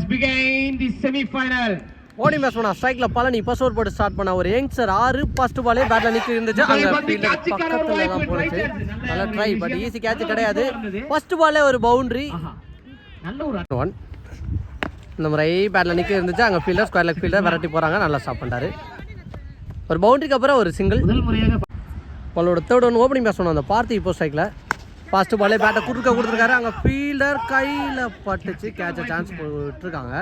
has begun the semi-final. ஓடி match பண்ணா ஸ்ட்ரைக்ல பழனி ஃபர்ஸ்ட் ஓவர் போட்டு ஸ்டார்ட் பண்ண ஒரு யங்ஸ்டர் ஆறு ஃபர்ஸ்ட் பாலே பேட்ல நிக்க இருந்துச்சு. அங்க பக்கத்துல தான் போனுச்சு நல்ல ட்ரை பட் ஈஸி கேட்ச் கிடையாது. ஃபர்ஸ்ட் பாலே ஒரு பவுண்டரி. நல்ல ஒரு ஒன் இந்த முறை பேட்ல நிக்க இருந்துச்சு. அங்க ஃபீல்டர் ஸ்கொயர் லெக் ஃபீல்டர் விரட்டி போறாங்க. நல்லா ஸ்டாப் பண்ணாரு ஒரு பவுண்டரிக்கு அப்புறம் ஒரு சிங்கிள் முதல் முறையாக அவளோட தேர்ட் ஒன் ஓப்பனிங் பேட்ஸ் அந்த பார்த்தி இப்போ ஸ்ட்ரைக்கில் ஃபர்ஸ்ட் பாலே பேட்டை குறுக்க கொடுத்துருக்காரு. அங்கே ஃபீல்டர் கையில் பட்டுச்சு. கேட்ச சான்ஸ் விட்டுருக்காங்க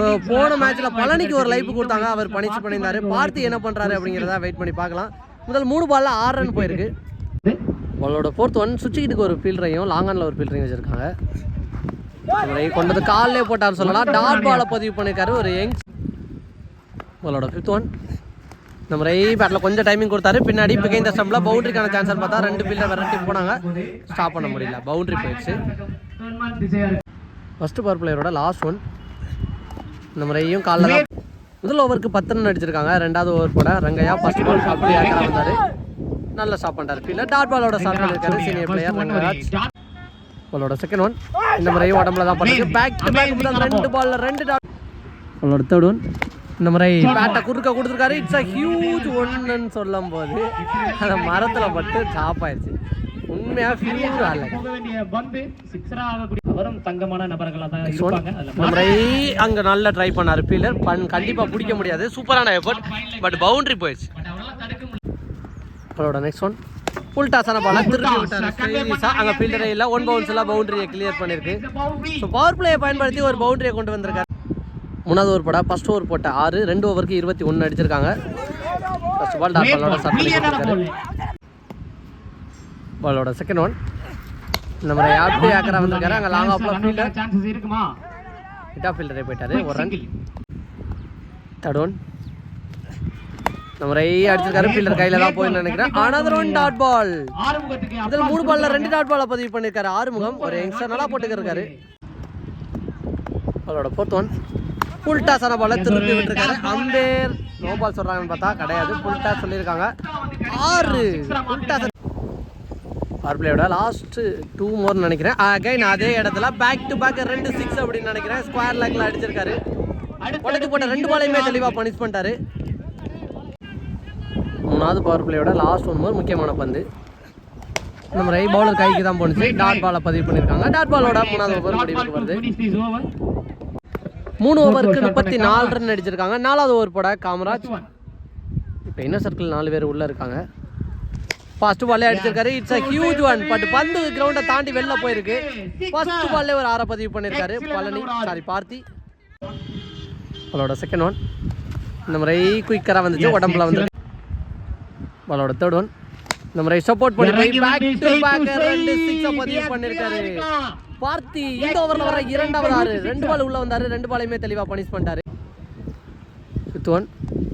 ஸோ போன மேட்ச்சில் பழனிக்கு ஒரு லைஃப் கொடுத்தாங்க. அவர் பனிஷ் பண்ணியிருந்தாரு. பார்த்தி என்ன பண்ணுறாரு அப்படிங்கிறத வெயிட் பண்ணி பார்க்கலாம். முதல் மூணு பாலில் ஆறு ரன் போயிருக்கு. அவளோட ஃபோர்த் ஒன் சுவிட்சுக்கிட்டுக்கு ஒரு ஃபீல்டரையும் லாங் ஒரு ஃபீல்டரையும் வச்சுருக்காங்க. அவரை கொண்டது காலிலே போட்டார் சொல்லலாம். டாட் பாலை பதிவு பண்ணியிருக்காரு. ஒரு யங் உங்களோட ஃபிஃப்த் ஒன் இந்த முறை பேட்டில் கொஞ்சம் டைமிங் கொடுத்தாரு. பின்னாடி பிகை இந்த ஸ்டம்பில் பவுண்டரிக்கான சான்ஸ் பார்த்தா ரெண்டு ஃபீல்டர் விரட்டி போனாங்க. ஸ்டாப் பண்ண முடியல. பவுண்டரி போயிடுச்சு. ஃபர்ஸ்ட் பவர் பிளேயரோட லாஸ்ட் ஒன் இந்த முறையும் காலில் தான். முதல் ஓவருக்கு பத்து ரன் அடிச்சிருக்காங்க. ரெண்டாவது ஓவர் போட ரங்கையா ஃபர்ஸ்ட் பால் ஸ்டாப் பண்ணி ஏக்கரா வந்தார். நல்லா ஸ்டாப் பண்ணிட்டார். ஃபீல்டர் டாட் பாலோட ஸ்டார்ட் பண்ணியிருக்காரு சீனியர் பிளேயர் ரங்கராஜ். பாலோட செகண்ட் ஒன் இந்த முறையும் உடம்புல தான் பண்ணிருக்கு பேக் டு பேக் ரெண்டு பால்ல ரெண்டு டாட் அவளோட தேர்ட் ஒன் இந்த முறை பேட்டை குறுக்க கொடுத்துருக்காரு. இட்ஸ் அ ஹியூஜ் ஒன்னுன்னு சொல்லும் போது அந்த மரத்தில் பட்டு டாப் ஆயிடுச்சு உண்மையாக ஃபியூர் ஆகல அவரும் தங்கமான நபர்களா தான் இருப்பாங்க. அங்கே நல்லா ட்ரை பண்ணார் ஃபீல்டர் பண் கண்டிப்பாக பிடிக்க முடியாது. சூப்பரான எஃபர்ட் பட் பவுண்டரி போயிடுச்சு அவரோட நெக்ஸ்ட் ஒன் ஃபுல் டாஸான பால திருப்பி விட்டார். சீரியஸாக அங்கே ஃபீல்டரே இல்லை ஒன் பவுன்ஸில் பவுண்டரியை கிளியர் பண்ணியிருக்கு. ஸோ பவர் பிளேயை பயன்படுத்தி ஒரு பவுண்டரியை கொண்டு வந்திருக்காரு. மூணாவது ஓவர் போட. ஃபர்ஸ்ட் ஓவர் போட்ட ஆறு ரெண்டு ஓவருக்கு இருபத்தி ஒன்று அடிச்சிருக்காங்க. ஃபர்ஸ்ட் பால் டாட் பாலோட ஸ்டார்ட் பாலோட செகண்ட் ஒன் முறை ஆப்டி ஆக்கரா வந்திருக்காரு அங்கே லாங் ஆஃப்ல ஃபீல்டர் சான்சஸ் இருக்குமா? ஹிட்டா ஃபீல்டரே போயிட்டாரு. ஒரு ரன் தேர்ட் ஒன் இந்த முறை அடிச்சிருக்காரு. ஃபீல்டர் கையில தான் போய் நினைக்கிறேன். அனதர் ஒன் டாட் பால் இதில் மூணு பால்ல ரெண்டு டாட் பாலை பதிவு பண்ணியிருக்காரு. ஆறுமுகம் ஒரு யங்ஸ்டர் நல்லா போட்டுக்கிருக்காரு அவளோட ஃபோர்த் ஒன் ஃபுல் டாஸ் ஆன பாலை திருப்பி விட்டுருக்காரு. அம்பேர் நோ பால் சொல்றாங்கன்னு பார்த்தா கிடையாது. ஃபுல் டாஸ் சொல்லியிருக்காங்க. ஆறு. ஃபுல் டாஸ் பவர் பிளேயோட லாஸ்ட் டூ மோர்னு நினைக்கிறேன். அகைன் அதே இடத்துல பேக் டு பேக் ரெண்டு சிக்ஸ் அப்படின்னு நினைக்கிறேன். ஸ்கொயர் லேக்ல அடிச்சிருக்காரு. உடச்சு போட்ட ரெண்டு பாலையுமே தெளிவாக பனிஷ் பண்ணிட்டாரு. மூணாவது பவர் பிளேயோட லாஸ்ட் ஒன் மோர் முக்கியமான பந்து. நம்ம ரை பவுலர் கைக்கு தான் போணுச்சு டாட் பாலை பதிவு பண்ணியிருக்காங்க. டாட் பாலோட மூணாவது ஓவர் முடிவுக்கு வருது. மூணு ஓவருக்கு முப்பத்தி நாலு ரன் அடிச்சிருக்காங்க நாலாவது ஓவர் போட காமராஜ் இப்போ இன்னர் சர்க்கிள் நாலு பேர் உள்ள இருக்காங்க ஃபர்ஸ்ட் பால்லே அடிச்சிருக்காரு it's a huge one but பந்து கிரவுண்டை தாண்டி வெளில போயிருக்கு ஃபர்ஸ்ட் பால்லே ஒரு ஆற பதிவு பண்ணியிருக்காரு பழனி சாரி பார்த்தி பாலோட செகண்ட் ஒன் இந்த முறை குயிக்கராக வந்துச்சு உடம்புல வந்து பாலோட தேர்ட் ஒன் இந்த முறை சப்போர்ட் பண்ணி பேக் டு பேக் ரெண்டு சிக்ஸை பதிவு பண்ணியிருக்காரு பார்த்தி இந்த ஓவரில் வர இரண்டாவது ஆறு. ரெண்டு பால் உள்ள வந்தாரு. ரெண்டு பாலையுமே தெளிவாக பனிஷ் பண்ணிட்டாரு. ஃபிஃப்த் ஒன்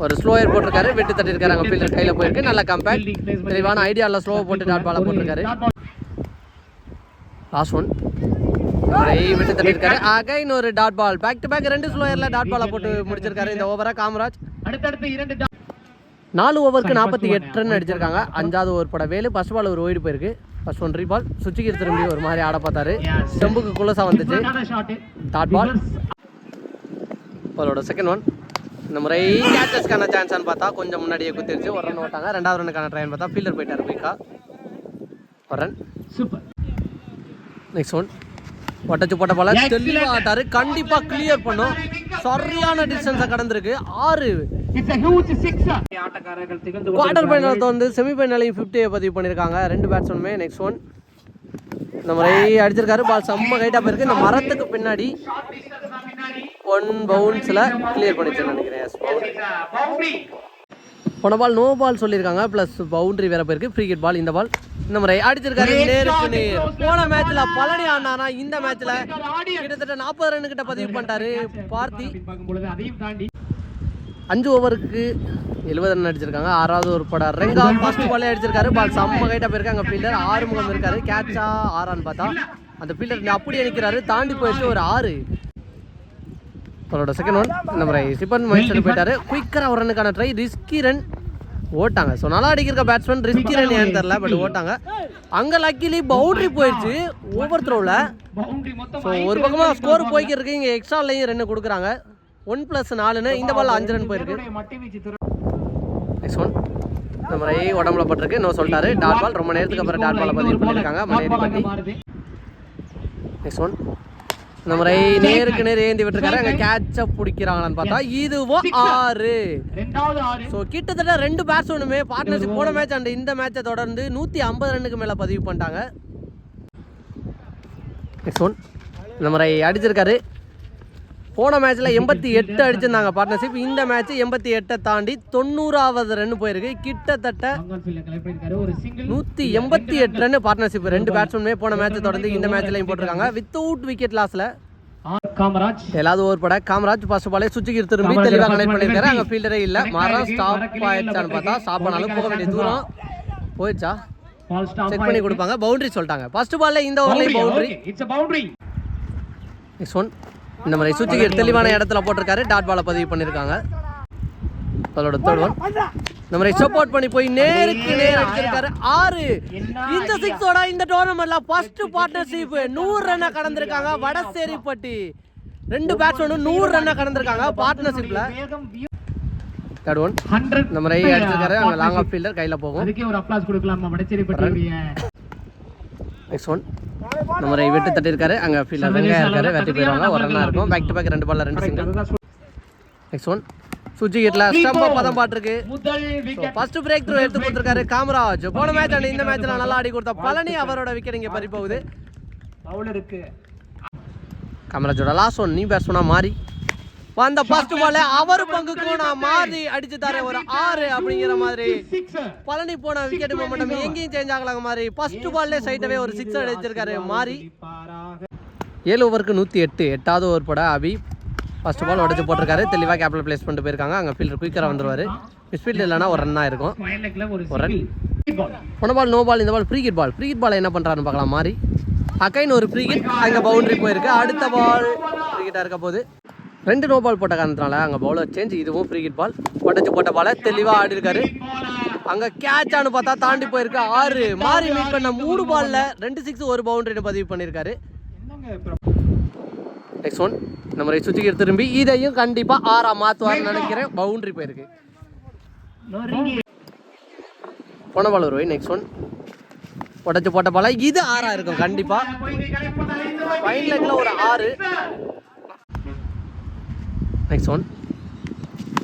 ஒரு ஸ்லோயர் போட்டிருக்காரு. வெட்டி தட்டிருக்காரு அங்கே ஃபீல்டர் கையில் போயிருக்கு. நல்ல கம்பேக்ட் தெளிவான ஐடியாவில் ஸ்லோவை போட்டு டாட் பாலை போட்டிருக்காரு. லாஸ்ட் ஒன் விட்டு தட்டிருக்காரு அகைன் ஒரு dot ball back to back ரெண்டு ஸ்லோயரில் டாட் பாலை போட்டு முடிச்சிருக்காரு. இந்த ஓவரை காமராஜ். அடுத்தடுத்து இரண்டு. நாலு ஓவருக்கு நாற்பத்தி எட்டு ரன் அடிச்சிருக்காங்க. அஞ்சாவது ஓவர் போட வேலு. ஃபர்ஸ்ட் பால் ஒரு ஓய்டு போயிருக்கு. ஃபர்ஸ்ட் ஒன் ரீபால் சுச்சிக்கு திரும்பி ஒரு மாதிரி ஆட பார்த்தாரு. செம்புக்கு குலசா வந்துச்சு. டாட் பால் பாலோட செகண்ட் ஒன் இந்த முறை கேச்சஸ்க்கான சான்ஸ்னு பார்த்தா கொஞ்சம் முன்னாடியே குத்திருச்சு. ஒரு ரன் ஓட்டாங்க. ரெண்டாவது ரனுக்கான ட்ரைன் பார்த்தா ஃபீல்டர் போயிட்டார் குயிக்கா ஒரு ரன் Super. நெக்ஸ்ட் ஒன் ஒட்டச்சு போட்ட பால தெளிவாக ஆட்டாரு. கண்டிப்பா கிளியர் பண்ணும். சரியான டிஸ்டன்ஸை கடந்திருக்கு. ஆறு. குவார்டர் ஃபைனல் வந்து செமி ஃபைனலையும் ஃபிஃப்டியை பதிவு பண்ணியிருக்காங்க. ரெண்டு பேட்ஸ்மேனுமே நெக்ஸ்ட் ஒன் இந்த முறை அடிச்சிருக்காரு. பால் செம்ம கைட்டாக போயிருக்கு. இந்த மரத்துக்கு பின்னாடி ஒன் பவுன்ஸில் கிளியர் பண்ணிச்சுன்னு நினைக்கிறேன் போன பால் நோ பால் சொல்லியிருக்காங்க. ப்ளஸ் பவுண்டரி வேற போயிருக்கு. ஃப்ரீ கிட் பால் இந்த பால் இந்த முறை அடிச்சிருக்காரு நேருக்கு நேர் போன மேட்ச்ல பழனி ஆனானா இந்த மேட்ச்ல கிட்டத்தட்ட நாற்பது ரன் கிட்ட பதிவு பண்ணிட்டாரு பார்த்தி. அஞ்சு ஓவருக்கு எழுபது ரன் அடிச்சிருக்காங்க. ஆறாவது ஒரு பட ரெங்கா ஃபர்ஸ்ட் பாலே அடிச்சிருக்காரு. பால் செம்ம கைட்டா போயிருக்காங்க ஃபீல்டர் ஆறுமுகம் இருக்காரு. கேட்சா ஆறான்னு பார்த்தா அந்த ஃபீல்டர் அப்படியே நிற்கிறாரு தாண்டி போயிட்டு ஒரு ஆறு. அவரோட செகண்ட் ஒன் இந்த முறை சிப்பன் மைண்ட் போயிட்டாரு. குயிக்கராக ஒரு ரன்னுக்கான ட்ரை ரிஸ்கி ரன் ஓட்டாங்க. ஸோ நல்லா அடிக்கிற பேட்ஸ்மேன் ரிஸ்க் ஏன்னு தெரில பட் ஓட்டாங்க. அங்கே லக்கிலி பவுண்டரி போயிடுச்சு. ஓவர் த்ரோவில் ஸோ ஒரு பக்கமாக ஸ்கோர் போய்க்கு இருக்கு இங்கே எக்ஸ்ட்ராலையும் ரெண்டு கொடுக்குறாங்க. ஒன் ப்ளஸ் நாலுன்னு இந்த பால் அஞ்சு ரன் போயிருக்கு. நெக்ஸ்ட் ஒன் இந்த மாதிரி உடம்புல பட்டிருக்கு. இன்னும் சொல்லிட்டாரு. டாட் பால் ரொம்ப நேரத்துக்கு அப்புறம் டாட் பாலை பதிவு பண்ணியிருக்காங்க. மலையடி மாறுது நெக்ஸ்ட் ஒன் இந்த மாதிரி நேருக்கு நேர் ஏந்தி விட்டுருக்காரு. அங்கே கேட்சப் பிடிக்கிறாங்களான்னு பார்த்தா இதுவும் ஆறு. ஸோ கிட்டத்தட்ட ரெண்டு பேட்ஸ்மேனுமே பார்ட்னர்ஷிப் போன மேட்ச் அண்ட் இந்த மேட்சை தொடர்ந்து நூற்றி ஐம்பது ரன்னுக்கு மேலே பதிவு பண்ணிட்டாங்க. நெக்ஸ்ட் ஒன் இந்த மாதிரி அடிச்சிருக்காரு. போன மேட்ச்சில் எண்பத்தி எட்டு அடிச்சிருந்தாங்க பார்ட்னர்ஷிப் இந்த மேட்ச் எண்பத்தி எட்டை தாண்டி தொண்ணூறாவது ரன் போயிருக்கு. கிட்டத்தட்ட ஒரு நூற்றி எண்பத்தி எட்டு ரன் பார்ட்னர்ஷிப் ரெண்டு பேட்ஸ்மேனுமே போன மேட்சை தொடர்ந்து இந்த மேட்ச்லையும் போட்டிருக்காங்க. வித்தவுட் விக்கெட் லாஸில் காமராஜ் எல்லாவது ஓவர் பட காமராஜ் ஃபர்ஸ்ட் பாலே சுவிட்சுக்கு திரும்பி தெளிவாக கனெக்ட் பண்ணியிருக்காரு. அங்கே ஃபீல்டரே இல்லை. மாறா ஸ்டாப் ஆயிடுச்சான்னு பார்த்தா ஸ்டாப் பண்ணாலும் போக வேண்டிய தூரம் போயிடுச்சா? செக் பண்ணி கொடுப்பாங்க. பவுண்டரி சொல்லிட்டாங்க. ஃபர்ஸ்ட் பால்ல இந்த ஓவர்லேயும் boundary it's a boundary. Next one இந்த மாதிரி சுவிட்சுக்கு தெளிவான இடத்துல போட்டிருக்காரு. டாட் பாலை பதிவு பண்ணியிருக்காங்க அதோட தேர்ட் ஒன் இந்த மாதிரி சப்போர்ட் பண்ணி போய் நேருக்கு நேர் அடிச்சிருக்காரு. ஆறு. இந்த சிக்ஸோட இந்த டோர்னமெண்ட்ல ஃபர்ஸ்ட் பார்ட்னர்ஷிப் நூறு ரன்னை கடந்திருக்காங்க. வடசேரிப்பட்டி ரெண்டு பேட்ஸ்மேனும் நூறு ரன்னை கடந்திருக்காங்க பார்ட்னர்ஷிப்ல தேர்ட் ஒன் 100 இந்த மாதிரி அடிச்சிருக்காரு. அங்கே லாங் ஆஃப் ஃபீல்டர் கையில் போகும். நெக்ஸ்ட் ஒன் இந்த மாதிரி விட்டு தட்டியிருக்காரு அங்கே ஃபீல்டர் வெங்காயம் இருக்காரு. வெட்டி போயிடுவாங்க. ஒரு ரன்னாக இருக்கும். பேக் டு பேக் ரெண்டு பால்ல ரெண்டு சிங்கிள் நெக்ஸ்ட் ஒன் சுஜி கிட்ல ஸ்டம்பா பதம் பாட்டிருக்கு. ஃபர்ஸ்ட் பிரேக் த்ரூ எடுத்து கொடுத்துருக்காரு காமராஜ். போன மேட்ச் அண்ட் இந்த மேட்ச்ல நல்லா ஆடி கொடுத்த பழனி அவரோட விக்கெட் இங்கே பறி போகுது காமராஜோட லாஸ்ட் ஒன் நீ பேட்ஸ்மனா மாறி. வந்த ஃபர்ஸ்ட் பால்ல அவர் பங்குக்கும் நான் மாறி அடிச்சு தரேன். ஒரு ஆறு அப்படிங்கிற மாதிரி. பழனி போன விக்கெட் மொமெண்டம் எங்கேயும் சேஞ்ச் ஆகலாங்க மாதிரி. ஃபர்ஸ்ட் பால்லே சைட்டவே ஒரு சிக்ஸ் அடிச்சிருக்காரு. மாறி. ஏழு ஓவருக்கு நூற்றி எட்டு. எட்டாவது ஓவர் போட அபி ஃபர்ஸ்ட் பால் உடச்சு போட்டிருக்காரு. தெளிவாக கேபிள் பிளேஸ் பண்ணிட்டு போயிருக்காங்க. அங்கே ஃபீல்டர் குயிக்கராக வந்துருவாரு. மிஸ்ஃபீல்ட் இல்லைனா ஒரு ரன்னாக இருக்கும். ஒரு பால் போன பால் நோ பால் இந்த ball free hit ball free hit ball என்ன பண்ணுறாருன்னு பார்க்கலாம். மாறி. அக்கைன்னு ஒரு ஃப்ரீ கிட் அங்கே பவுண்டரி போயிருக்கு. அடுத்த பால் ஃப்ரீ கிட்டாக இருக்க போது ரெண்டு நோ பால் போட்ட காரணத்தினால அங்கே பவுலர் சேஞ்ச் இதுவும் ஃப்ரீ கிட் பால் உடச்சு போட்ட பால தெளிவாக ஆடி இருக்காரு அங்கே கேட்சான்னு பார்த்தா தாண்டி போயிருக்கு ஆறு. மாறி மீட் பண்ண மூணு பால்ல ரெண்டு சிக்ஸ் ஒரு பவுண்டரின்னு பதிவு பண்ணியிருக்காரு. நெக்ஸ்ட் ஒன் நம்ம மாதிரி சுற்றிக்கிட்டு திரும்பி இதையும் கண்டிப்பாக ஆறாக மாற்றுவார்னு நினைக்கிறேன். பவுண்டரி போயிருக்கு. போன பால் ஒரு நெக்ஸ்ட் ஒன் உடச்சு போட்ட பால இது ஆறா இருக்கும் கண்டிப்பாக ஃபைன் லெக்கில் ஒரு ஆறு. நெக்ஸ்ட் ஒன்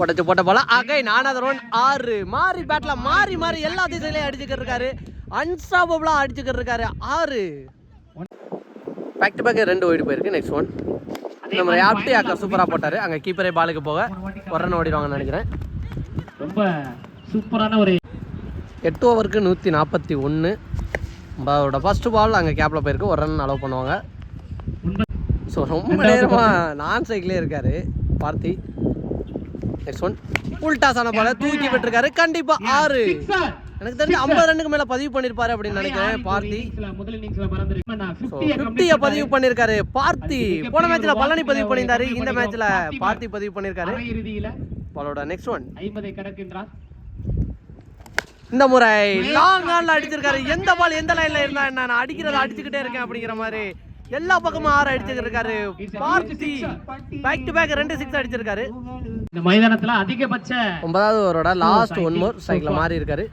உடச்சு போட்ட பால. அகை நானாவது ஒன் ஆறு. மாறி பேட்ல மாறி மாறி எல்லா திசையிலையும் அடிச்சுக்கிட்டு இருக்காரு அன்ஸ்டாபபிளாக அடிச்சுக்கிட்டு இருக்காரு ஆறு பேக் டு பேக் ரெண்டு ஓடி போயிருக்கு. நெக்ஸ்ட் ஒன் மாதிரி ஆப்டி அக்கா சூப்பராக போட்டார். அங்கே கீப்பரே பாலுக்கு போக ஒரு ரன் ஓடிடுவாங்கன்னு நினைக்கிறேன். ரொம்ப சூப்பரான ஒரு எட்டு ஓவருக்கு நூற்றி நாற்பத்தி ஒன்று அவரோட ஃபஸ்ட்டு பால் அங்கே கேப்பில் போயிருக்கு. ஒரு ரன் அலோவ் பண்ணுவாங்க ஸோ ரொம்ப நேரமாக நான் சைக்கிளே இருக்காரு. பார்த்தி. நெக்ஸ்ட் ஒன் உல்டாஸான பாலை தூக்கி விட்டுருக்காரு. கண்டிப்பா ஆறு. எனக்கு தெரிஞ்சு ஐம்பது ரன்னுக்கு மேலே பதிவு பண்ணிருப்பாரு அப்படின்னு நினைக்கிறேன் பார்த்தி. இன்னிங்ஸ்ல, முதல் இன்னிங்ஸ்ல மறந்துருக்கு. நான் 50 ய ஃபிஃப்டியை பதிவு பண்ணியிருக்காரு பார்த்தி. போன மேட்ச்ல பழனி பதிவு பண்ணியிருந்தாரு. இந்த மேட்ச்ல பார்த்தி பதிவு பண்ணியிருக்காரு அரை பாலோட நெக்ஸ்ட் ஒன் 50 கடக்கின்றார் இந்த முறை லாங் ஆன்ல அடிச்சிருக்காரு. எந்த பால் எந்த லைன்ல இருந்தா என்ன? நான் அடிக்கிறத அடிச்சுக்கிட்டே இருக்கேன் அப்படிங்கிற மாதிரி. எல்லா பக்கமும் ஆறு அடிச்சுக்கிட்டு இருக்காரு பார்த்தி பேக் டு பேக் ரெண்டு சிக்ஸ் அடிச்சிருக்காரு. இந்த மைதானத்துல அதிகபட்ச ஒன்பதாவது ஓவரோட லாஸ்ட் ஒன் மோர் சைக்கிள் மாறி இருக்காரு.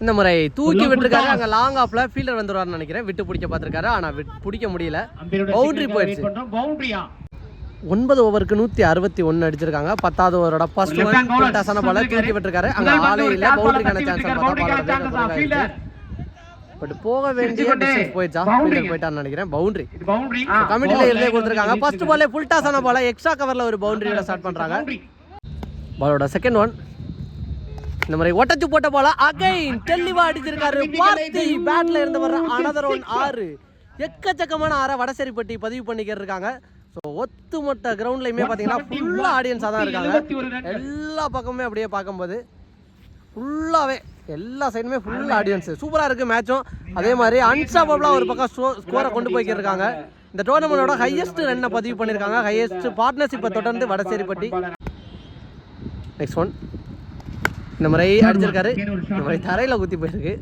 இந்த முறை தூக்கி விட்டுருக்காரு. அங்க லாங் ஆஃப்ல ஃபீல்டர் வந்துருவாருன்னு நினைக்கிறேன். விட்டு பிடிக்க பார்த்திருக்காரு. ஆனா பிடிக்க முடியல. signal போயிடுச்சு. பவுண்டரியா? ஒன்பது ஓவருக்கு நூத்தி அறுபத்தி ஒன்னு அடிச்சிருக்காங்க. பத்தாவது ஓவரோட ஃபர்ஸ்ட் bowler. டசான பால தூக்கி விட்டுருக்காரு. அங்க ஆளே இல்ல. பவுண்டரிக்கான சான்ஸ். பார்த்தா பால் பட் போக வேண்டிய. டிஸ்டன்ஸ் போயிடுச்சா. ஃபீல்டர் போயிட்டான்னு நினைக்கிறேன். பவுண்டரி கமிட்டில இருந்தே கொடுத்துருக்காங்க. ஃபர்ஸ்ட் பாலே ஃபுல் டாஸ் ஆன பால எக்ஸ்ட்ரா கவர்ல ஒரு பவுண்டரியோட ஸ்டார்ட் பண்றாங்க. பாலோட செகண்ட் ஒன் இந்த மாதிரி ஒட்டச்சு போட்ட பால அகைன் தெளிவா அடிச்சிருக்காரு. பார்த்தி பேட்ல இருந்து வர்ற அனதர் ஒன் ஆறு. எக்கச்சக்கமான ஆற வடசேரிப்பட்டி பதிவு பண்ணிக்கிட்டு இருக்காங்க ஸோ ஒத்துமொத்த கிரவுண்ட்லையுமே பார்த்தீங்கன்னா ஃபுல்லாக ஆடியன்ஸாக தான் இருக்காங்க. எல்லா பக்கமுமே அப்படியே பார்க்கும்போது ஃபுல்லாகவே எல்லா சைடுமே ஃபுல் ஆடியன்ஸ் சூப்பராக இருக்குது மேட்சும் அதே மாதிரி அன்ஸ்டாபபிளாக ஒரு பக்கம் ஸ்கோரை கொண்டு போய்க்கிட்டு இருக்காங்க இந்த டோர்னமெண்டோட ஹையஸ்ட் ரன்னை பதிவு பண்ணியிருக்காங்க ஹையஸ்ட் பார்ட்னர்ஷிப்பை தொடர்ந்து வடசேரிப்பட்டி நெக்ஸ்ட் ஒன் இந்த முறை அடிச்சிருக்காரு. இந்த முறை தரையில குத்தி போயிருக்கு.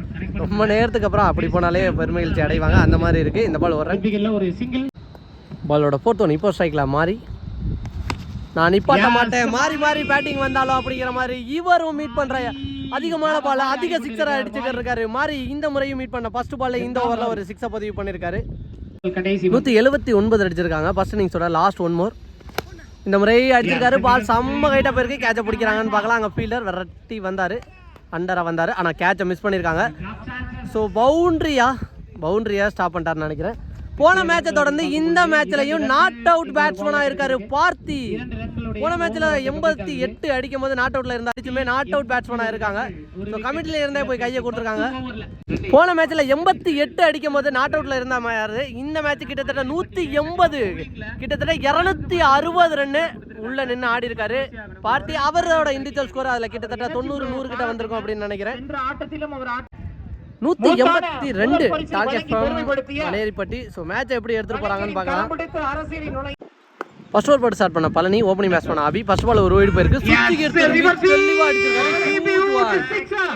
ரொம்ப நேரத்துக்கு அப்புறம் அப்படி போனாலே பெருமகிழ்ச்சி அடைவாங்க. அந்த மாதிரி இருக்கு. இந்த பால் ஒரு ரன்பிகள்ல ஒரு சிங்கிள் பாலோட ஃபோர்த் ஒன் இப்போ ஸ்ட்ரைக்கில் மாறி. நான் நிப்பாட்ட மாட்டேன். மாறி மாறி பேட்டிங் வந்தாலும் அப்படிங்கிற மாதிரி இவரும் மீட் பண்ற அதிகமான பால் அதிக சிக்ஸரை அடிச்சுக்கிட்டு இருக்காரு. மாறி இந்த முறையும் மீட் பண்ண ஃபர்ஸ்ட் பால்ல இந்த ஓவரில் ஒரு சிக்ஸை பதிவு பண்ணியிருக்காரு நூற்றி எழுபத்தி ஒன்பது அடிச்சிருக்காங்க. ஃபர்ஸ்ட் இன்னிங்ஸோட லாஸ்ட் ஒன் மோர் இந்த முறை அடிச்சிருக்காரு. பால் செம்ம கைட்டாக போயிருக்கு. கேட்சை பிடிக்கிறாங்கன்னு பார்க்கலாம். அங்கே ஃபீல்டர் விரட்டி வந்தார். அண்டராக வந்தார். ஆனால் கேட்சை மிஸ் பண்ணியிருக்காங்க ஸோ பவுண்ட்ரியா பவுண்ட்ரியா ஸ்டாப் பண்ணிட்டாருன்னு நினைக்கிறேன். போன மேட்சை தொடர்ந்து இந்த மேட்ச்லையும் நாட் அவுட் பேட்ஸ்மேனாக இருக்காரு பார்த்தி. போன மேட்ச்ல எண்பத்தி எட்டு அடிக்கும் போது நாட் அவுட்ல இருந்த அடிச்சுமே நாட் அவுட் பேட்ஸ்மேனாக இருக்காங்க. ஸோ கமிட்டில இருந்தே போய் கையை கொடுத்துருக்காங்க. போன மேட்ச்ல எண்பத்தி எட்டு அடிக்கும் போது நாட் அவுட்ல இருந்த மாதிரி இந்த மேட்ச் கிட்டத்தட்ட நூத்தி எண்பது கிட்டத்தட்ட இருநூத்தி அறுபது ரன்னு உள்ள நின்று ஆடி இருக்காரு. பார்த்தி அவரோட இண்டிவிஜுவல் ஸ்கோர் அதுல கிட்டத்தட்ட தொண்ணூறு நூறு கிட்ட வந்திருக்கும் அப்படின்னு நினைக்கிறேன். நூத்தி எண்பத்தி ரெண்டு டார்கெட் மலையேறிப்பட்டி. ஸோ மேட்ச் எப்படி எடுத்துட்டு போறாங்கன்னு பார்க்கலாம். நுழை ஃபர்ஸ்ட் ஓவர் போட்டு ஸ்டார்ட் பண்ண பழனி ஓப்பனிங் பேட்ஸ் பண்ண அபி. ஃபர்ஸ்ட் பால் ஒரு ஓடி போயிருக்கு.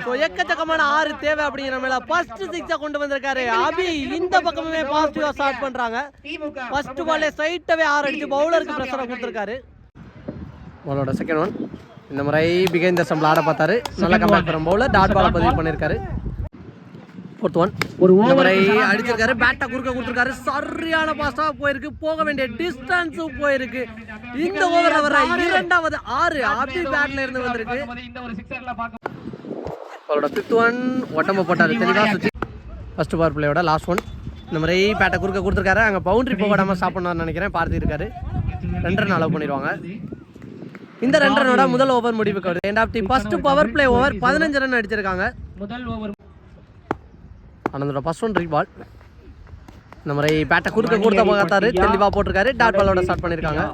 ஸோ எக்கச்சக்கமான ஆறு தேவை அப்படிங்கிற மேல ஃபர்ஸ்ட் சிக்ஸை கொண்டு வந்திருக்காரு. அபி இந்த பக்கமே பாசிட்டிவா ஸ்டார்ட் பண்றாங்க. ஃபர்ஸ்ட் பாலே ஸ்ட்ரைட்டாவே ஆறு அடிச்சு பவுலருக்கு ப்ரெஷரை கொடுத்துருக்காரு. பாலோட செகண்ட் ஒன் இந்த முறை பிகைந்த சம்பளம் ஆட பார்த்தாரு. நல்ல கம்பேக் பண்ணுற பவுலர் டாட் பாலை பதிவு பண்ணியிருக்காரு ஃபோர்த் ஒன் ஒரு முறை அடிச்சிருக்காரு? பேட்டை குறுக்க கொடுத்துருக்காரு. சரியான பாஸ்டா போயிருக்கு. போக வேண்டிய டிஸ்டன்ஸும் போயிருக்கு. இந்த ஓவர்ல வர இரண்டாவது ஆறு அபி பேட்ல இருந்து வந்திருக்கு. அவரோட ஃபிஃப்த் ஒன் உடம்ப போட்டாரு. தெளிவா சுற்றி ஃபர்ஸ்ட் பவர் பிளேயோட லாஸ்ட் ஒன் இந்த முறை பேட்டை குறுக்க கொடுத்துருக்காரு. அங்கே பவுண்டரி போக விடாம ஸ்டாப் பண்ணுவார்னு நினைக்கிறேன். பார்த்து இருக்காரு. ரெண்டு ரன் அலோவ் பண்ணிடுவாங்க. இந்த ரெண்டு ரனோட முதல் ஓவர் முடிவுக்கு வருது. End of the first power play over பதினஞ்சு ரன் அடிச்சிருக்காங்க. முதல் ஓவர் அனந்தோட ஃபர்ஸ்ட் ஒன் பால் இந்த முறை பேட்டை குறுக்க கொடுத்த பார்த்தாரு தெளிவாக போட்டிருக்காரு. டாட் பாலோட ஸ்டார்ட் பண்ணியிருக்காங்க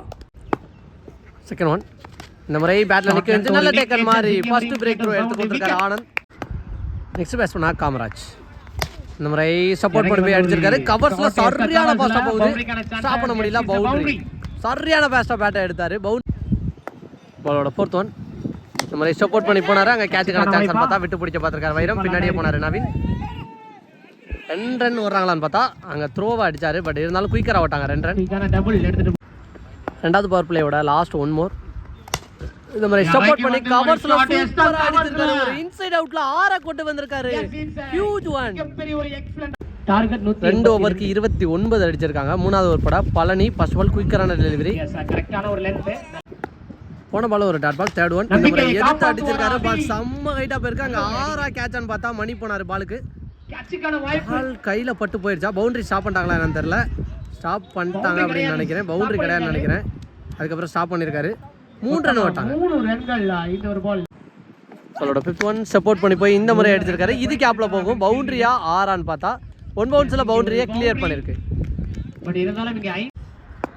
செகண்ட் ஒன் இந்த முறை பேட்டில் நிற்க வச்சு நல்ல டேக்கன் மாதிரி ஃபர்ஸ்ட் பிரேக் த்ரூ எடுத்து கொடுத்துருக்காரு ஆனந்த். நெக்ஸ்ட் பேட்ஸ் பண்ணா காமராஜ். இந்த முறை சப்போர்ட் பண்ணி போய் அடிச்சிருக்காரு. கவர்ஸ்ல சரியான பாஸ்டா போகுது. ஸ்டாப் பண்ண முடியல பவுண்டரி சரியான பாஸ்டா பேட்டை எடுத்தாரு. பவுண்ட் பாலோட ஃபோர்த் ஒன் இந்த மாதிரி சப்போர்ட் பண்ணி போனாரு. அங்கே கேட்சுக்கான சான்ஸ் பார்த்தா விட்டு பிடிச்ச பார்த்துருக்காரு வைரம். பின்னாடியே போனாரு நவீன். ரெண்டு ரன் வர்றாங்களான்னு பார்த்தா அங்கே த்ரோவை அடிச்சாரு. பட் இருந்தாலும் குயிக்கராக விட்டாங்க ரெண்டு ரன் ரெண்டாவது பவர் பிளேயோட லாஸ்ட் ஒன் மோர் இந்த மாதிரி சப்போர்ட் பண்ணி கவர்ஸ்ல சூப்பரா அடிச்சிருக்காரு. ஒரு இன்சைட் அவுட்ல ஆற கொண்டு வந்திருக்காரு. ஹியூஜ் ஒன் பெரிய ஒரு எக்ஸலன்ட் டார்கெட் 100 ரெண்டு ஓவருக்கு இருபத்தி ஒன்பது அடிச்சிருக்காங்க. மூணாவது ஓவர் பட பழனி ஃபர்ஸ்ட் பால் குயிக்கரான டெலிவரி போன பால் ஒரு டாட் பால் தேர்ட் ஒன் எடுத்து அடிச்சிருக்காரு. பால் செம்ம ஹைட்டா போயிருக்கு அங்க ஆறா கேட்சான்னு பார்த்தா மணி போனாரு பாலுக்கு கையில பட்டு போயிருச்சா? பவுண்டரி ஸ்டாப் பண்ணிட்டாங்களா என்னன்னு தெரியல. ஸ்டாப் பண்ணிட்டாங்க அப்படின்னு நினைக்கிறேன். பவுண்டரி கிடையாதுன்னு நினைக்கிறேன். அதுக்கப்புறம் ஸ்டாப் பண்ணியிருக்காரு. மூணு ரன் ஓட்டாங்க. மூணு ரன்கள் இந்த ஒரு பால் அவரோட ஃபிஃப்த் ஒன் சப்போர்ட் பண்ணி போய் இந்த முறை அடிச்சிருக்காரு. இது கேப்ல போகும். பவுண்டரியா ஆறான்னு பார்த்தா ஒன் பவுன்ஸில் பவுண்டரியை கிளியர் பண்ணியிருக்கு.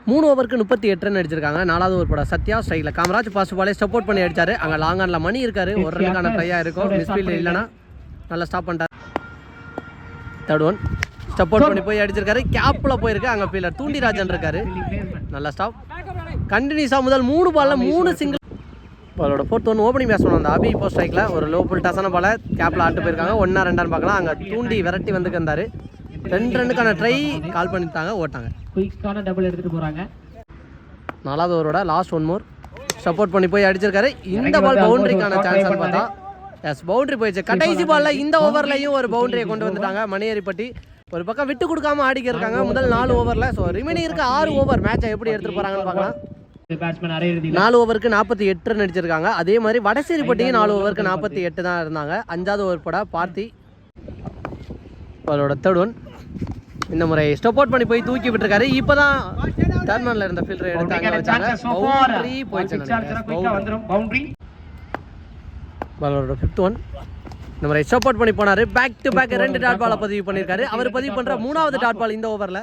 மூணு ஓவருக்கு முப்பத்தி எட்டு ரன் அடிச்சிருக்காங்க. நாலாவது ஓவர் போட சத்யா ஸ்ட்ரைக்கில் காமராஜ் பாஸ் பாலே சப்போர்ட் பண்ணி அடிச்சாரு. அங்கே லாங் ஆன்ல மணி இருக்காரு. ஒரு ரனுக்கான ட்ரையாக இருக்கும். மிஸ்ஃபீல்டு இல்லைன்னா நல்லா ஸ்டாப் பண்ணிட்டாரு. தேர்ட் ஒன் சப்போர்ட் பண்ணி போய் அடிச்சிருக்காரு. கேப்பில் போயிருக்கு. அங்கே ஃபீல்டர் தூண்டிராஜன் இருக்காரு. நல்லா ஸ்டாப் கண்டினியூஸாக முதல் மூணு பால்ல மூணு சிங்கிள் பாலோட ஃபோர்த் ஒன் ஓப்பனிங் பேட்ஸ்மேன் அந்த அபி இப்போ ஸ்ட்ரைக்கில் ஒரு லோ புல் டசன பால கேப்பில் ஆட்டு போயிருக்காங்க. ஒன்றா ரெண்டான்னு பார்க்கலாம். அங்கே தூண்டி விரட்டி வந்துக்கு வந்தார் ரெண்டு ரன்னுக்கான ட்ரை கால் பண்ணிட்டாங்க. ஓட்டாங்க. குயிக்கான டபுள் எடுத்துட்டு போறாங்க. நாலாவது ஓவரோட லாஸ்ட் ஒன் மோர் சப்போர்ட் பண்ணி போய் அடிச்சிருக்காரு. இந்த பால் பவுண்டரிக்கான சான்ஸ் பார்த்தா எஸ் பவுண்டரி போயிடுச்சு. கடைசி பால்ல இந்த ஓவர்லையும் ஒரு பவுண்டரியை கொண்டு வந்துட்டாங்க. மணியரிப்பட்டி ஒரு பக்கம் விட்டு கொடுக்காம ஆடிக்க இருக்காங்க முதல் நாலு ஓவர்ல ஸோ ரிமைனிங் இருக்க. ஆறு ஓவர் மேட்சை எப்படி எடுத்துட்டு போறாங்கன்னு பார்க்கலாம். நாலு ஓவருக்கு நாற்பத்தி எட்டு ரன் அடிச்சிருக்காங்க அதே மாதிரி வடசேரிப்பட்டியும் நாலு ஓவருக்கு நாற்பத்தி எட்டு தான் இருந்தாங்க. அஞ்சாவது ஓவர் பட பார்த்தி. அவரோட தேர்ட் ஒன் இந்த முறை ஸ்டப் அவுட் பண்ணி போய் தூக்கி விட்டுருக்காரு. இப்போதான் டர்மன்ல இருந்த ஃபீல்டரை எடுத்தாங்க. வச்சாங்க. பவுண்டரி போயிடுச்சு பவுண்டரி பாலோட ஃபிஃப்த் ஒன் இந்த மாதிரி அவுட் பண்ணி போனாரு. பேக் டு பேக் ரெண்டு டாட் பாலை பதிவு பண்ணியிருக்காரு அவர் பதிவு பண்ற மூணாவது டாட் பால் இந்த ஓவர்ல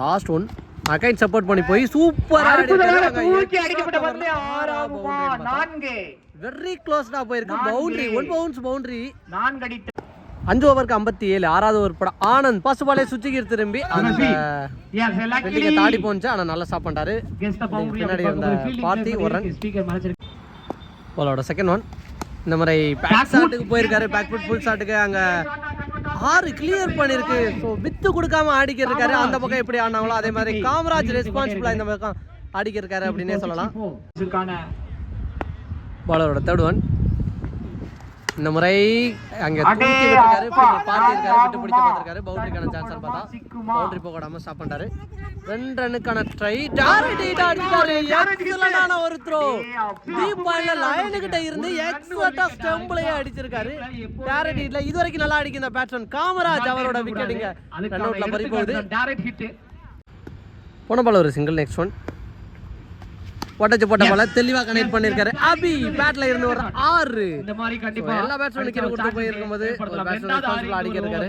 லாஸ்ட் ஒன் அகைன் சப்போர்ட் பண்ணி போய் சூப்பரா தூக்கி அடிக்கப்பட்ட பந்து ஆறாகுமா நான்கு. வெரி க்ளோஸ்டா போயிருக்கு. பவுண்டரி ஒன் பவுன்ஸ் பவுண்டரி அஞ்சு ஓவருக்கு ஐம்பத்தி ஏழு ஆறாவது ஓவர் படம். ஆனந்த் பசு பாலே சுச்சிக்கிட்டு திரும்பி. அந்த தாடி போனுச்சு ஆனா நல்லா of பின்னாடி இருந்த பார்த்தி ஒரு run. பாலோட செகண்ட் ஒன் இந்த மாதிரி பேக் ஷாட்டுக்கு போயிருக்காரு பேக் ஃபுட் ஃபுல் ஷாட்டுக்கு அங்கே ஆறு கிளியர் பண்ணியிருக்கு ஸோ வித்து கொடுக்காம ஆடிக்க இருக்காரு அந்த பக்கம் எப்படி ஆனாங்களோ அதே மாதிரி காமராஜ் ரெஸ்பான்சிபிளாக இந்த பக்கம் ஆடிக்க இருக்காரு அப்படின்னே சொல்லலாம். பாலரோட தேர்ட் ஒன் இந்த முறை அங்கே தூக்கி விட்டுருக்காரு பார்த்து இருக்காரு விட்டு பிடிக்க பார்த்துருக்காரு. பவுண்டரிக்கான சான்ஸ் பார்த்தா. பவுண்டரி போகாம ஸ்டாப் பண்ணிட்டாரு. ரெண்டு ரன்னுக்கான ட்ரை டார்கெட் அடிச்சாரு எக்ஸலண்டான ஒரு த்ரோ டீப் பாயிண்ட்ல லைனு கிட்ட இருந்து எக்ஸலண்டா ஸ்டெம்பிளையே அடிச்சிருக்காரு. டாரடிட்ல இது வரைக்கும் நல்லா அடிக்கும் இந்த பேட்ஸ்மேன் காமராஜ் அவரோட விக்கெட்டுங்க ரன் அவுட்ல பறி போகுது போன பால் ஒரு சிங்கிள் நெக்ஸ்ட் ஒன் ஒட்டச்சு போட்ட பால தெளிவா கனெக்ட் பண்ணிருக்காரு. அபி பேட்ல இருந்து ஒரு ஆறு. இந்த மாதிரி கண்டிப்பா எல்லா பேட்ஸ்மேனும் கீழே கொடுத்து போயிருக்கும்போது ஒரு பேட்ஸ்மேன் அடிக்க இருக்காரு.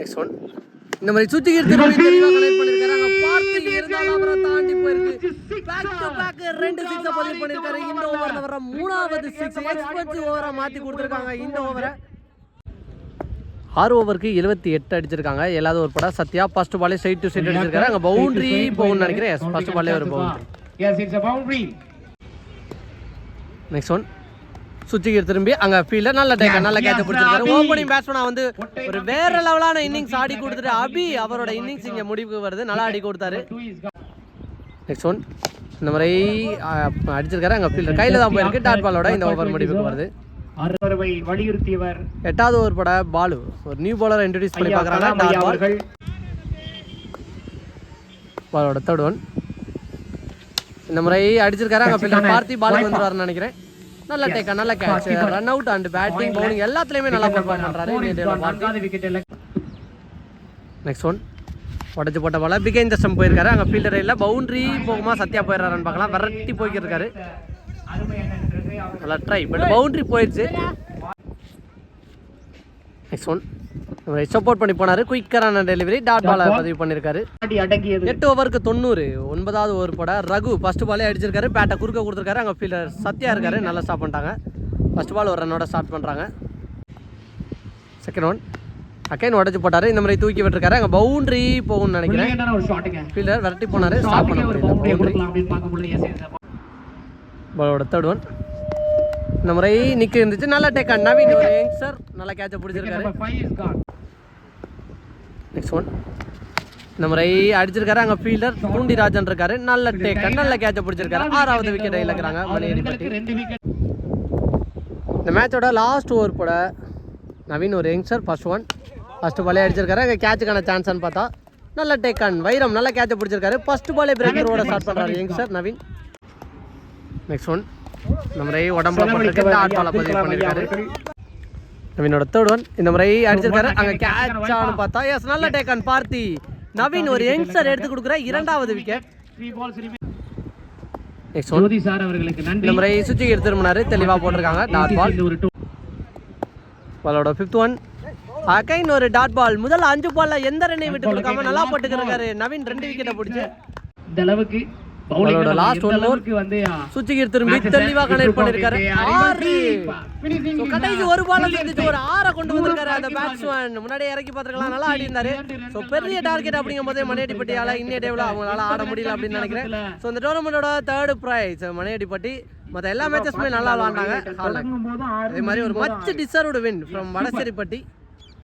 நெக்ஸ்ட் ஒன் இந்த மாதிரி சுத்தி ரோஹி தெளிவா கனெக்ட் பண்ணிருக்காரு. பார்த்து இருந்தாலும் அவரை தாண்டி போயிருக்கு. பேக் டு பேக் ரெண்டு சிக்ஸ் பதிவு பண்ணிருக்காரு. இந்த ஓவர்ல வர மூணாவது சிக்ஸ் எக்ஸ்பென்சிவ் ஓவரா மாத்தி கொடுத்துருக்காங்க. இந்த ஓவரை ஆறு ஓவருக்கு எழுபத்தி எட்டு அடிச்சிருக்காங்க. ஏழாவது ஒரு படம் சத்யா ஃபர்ஸ்ட் பாலே சைட் டு சைட் அடிச்சிருக்காரு. அங்க பவுண்டரி போகும்னு நினைக்கிறேன். எஸ் ஃபர்ஸ்ட் பாலே ஒரு பவுண்டரி நெக்ஸ்ட் ஒன் சுச்சிகர் திரும்பி அங்க ஃபீல்டர் நல்ல டேக் நல்ல கேட்ச் பிடிச்சிருக்காரு. ஓப்பனிங் பேட்ஸ்மேனா வந்து ஒரு வேற லெவலான இன்னிங்ஸ் ஆடி கொடுத்துட்டு அபி அவரோட இன்னிங்ஸ் இங்க முடிவுக்கு வருது. நல்லா ஆடி கொடுத்தாரு. நெக்ஸ்ட் ஒன் இந்த மாதிரி அடிச்சிருக்காரு. அங்க ஃபீல்டர் கையில தான் போயிருக்கு. டாட் பாலோட இந்த ஓவர் முடிவுக்கு வருது. அறுவரை வலியுறுத்தியவர் எட்டாவது ஓவர் பட பாலு. ஒரு நியூ பாலர் இன்ட்ரடியூஸ் பண்ணி பார்க்கறாங்க அவர்கள். பாலோட தேர்ட் ஒன் இந்த முறை அடிச்சிருக்காரு. அங்க பார்த்தி பாலுக்கு வந்துருவாருன்னு நினைக்கிறேன். நல்ல டேக்கா நல்ல catch run out and batting bowling எல்லாத்துலயுமே நல்லா பெர்ஃபார்ம் இல்லை. நெக்ஸ்ட் ஒன் உடச்சு போட்ட பால பிகைன் தஸ்டம் போயிருக்காரு. அங்கே ஃபீல்டர் இல்லை பவுண்டரி போகுமா சத்யா போயிடுறாருன்னு பார்க்கலாம். விரட்டி போய்க்கிருக்காரு நல்லா ட்ரை பட் பவுண்டரி போயிடுச்சு. ஒன் சப்போர்ட் பண்ணி போனார். குயிக்கரான டெலிவரி டாட் பாலை பதிவு பண்ணியிருக்காரு எட்டு ஓவருக்கு தொண்ணூறு. ஒன்பதாவது ஓவர் போட ரகு ஃபர்ஸ்ட் பாலே அடிச்சிருக்காரு. பேட்டை குறுக்க கொடுத்துருக்காரு. அங்கே ஃபீல்டர் சத்யா இருக்காரு. நல்லா ஸ்டாப் பண்ணிட்டாங்க. ஃபர்ஸ்ட் பால் ஒரு ரன்னோட ஸ்டார்ட் பண்ணுறாங்க செகண்ட் ஒன் அகைன் உடச்சு போட்டாரு. இந்த மாதிரி தூக்கி விட்டுருக்காரு. அங்கே பவுண்டரி போகும்னு நினைக்கிறேன். ஃபீல்டர் விரட்டி போனாரு. ஸ்டாப் பண்ண முடியல. பவுண்டரி பாலோட தேர்ட் ஒன் இந்த முறை நிக்க இருந்துச்சு. நல்லா டேக் நவீன் ஒரு யங்ஸ்டர் நல்லா கேட்ச பிடிச்சிருக்காரு. Number 5 is gone next one இந்த முறை அடிச்சிருக்காரு. அங்க ஃபீல்டர் பூண்டி ராஜன் இருக்காரு. நல்ல டேக் நல்ல கேட்ச பிடிச்சிருக்காரு. ஆறாவது விக்கெட் இழக்கிறாங்க. மணியடிப்பட்டி இந்த மேட்சோட லாஸ்ட் ஓவர் போட நவீன் ஒரு யங்ஸ்டர் ஃபர்ஸ்ட் ஒன் ஃபர்ஸ்ட் பாலே அடிச்சிருக்காரு. அங்கே கேட்சுக்கான சான்ஸ்னு பார்த்தா நல்ல டேக் அண்ட் வைரம் நல்ல கேட்ச பிடிச்சிருக்காரு. ஃபர்ஸ்ட் பாலே பிரேக்கரோட ஸ்டார்ட் பண்றாரு யங்ஸ்டர் நவீன். நெக்ஸ்ட் ஒன் இந்த முறை உடம்புல போட்டிருக்கு டாட் பாலை பதிவு பண்ணியிருக்காரு. நவீனோட தேர்ட் ஒன் இந்த முறை அடிச்சிருக்காரு அங்க கேட்ச் ஆனு பார்த்தா. எஸ் நல்ல டேக் அண்ட் பார்த்தி. நவீன் ஒரு யங்ஸ்டர் எடுத்து கொடுக்குற இரண்டாவது wicket 3 balls remain next one Jothi sir அவர்களுக்கு நன்றி. இந்த முறை சுச்சி திரும்பினாரு. தெளிவா போட்டிருக்காங்க. டாட் பால் பாலோட ஃபிஃப்த் ஒன் அகைன் ஒரு டாட் பால் முதல் அஞ்சு பால்ல எந்த ரன்னையும் விட்டு கொடுக்காம நல்லா போட்டுக்கிறாரு நவீன் ரெண்டு விக்கெட்டை பிடிச்சு. இந்த அளவுக்கு அவரோட. அளவுக்கு வந்து ஆ, சுச்சிகர் திரும்பி தெளிவா கனெக்ட் பண்ணிருக்காரு. ஆறு. கடைசி ஒரு பால் செஞ்சுட்டு ஒரு ஆறை கொண்டு வந்திருக்காரு அந்த பேட்ஸ்மேன் முன்னாடியே இறக்கி பார்த்துருக்கலாம். நல்லா ஆடி இருந்தாரு ஸோ பெரிய டார்கெட் அப்படிங்கும் போதே மணியடிப்பட்டியால இன்னிய டேவில் அவங்களால ஆட முடியல அப்படின்னு நினைக்கிறேன். ஸோ இந்த டோர்னமெண்டோட தேர்ட் ப்ரைஸ் மணியடிப்பட்டி மற்ற எல்லா மேட்சஸுமே நல்லா விளாண்டாங்க. அதே மாதிரி ஒரு much deserved win from Vadaseripatti.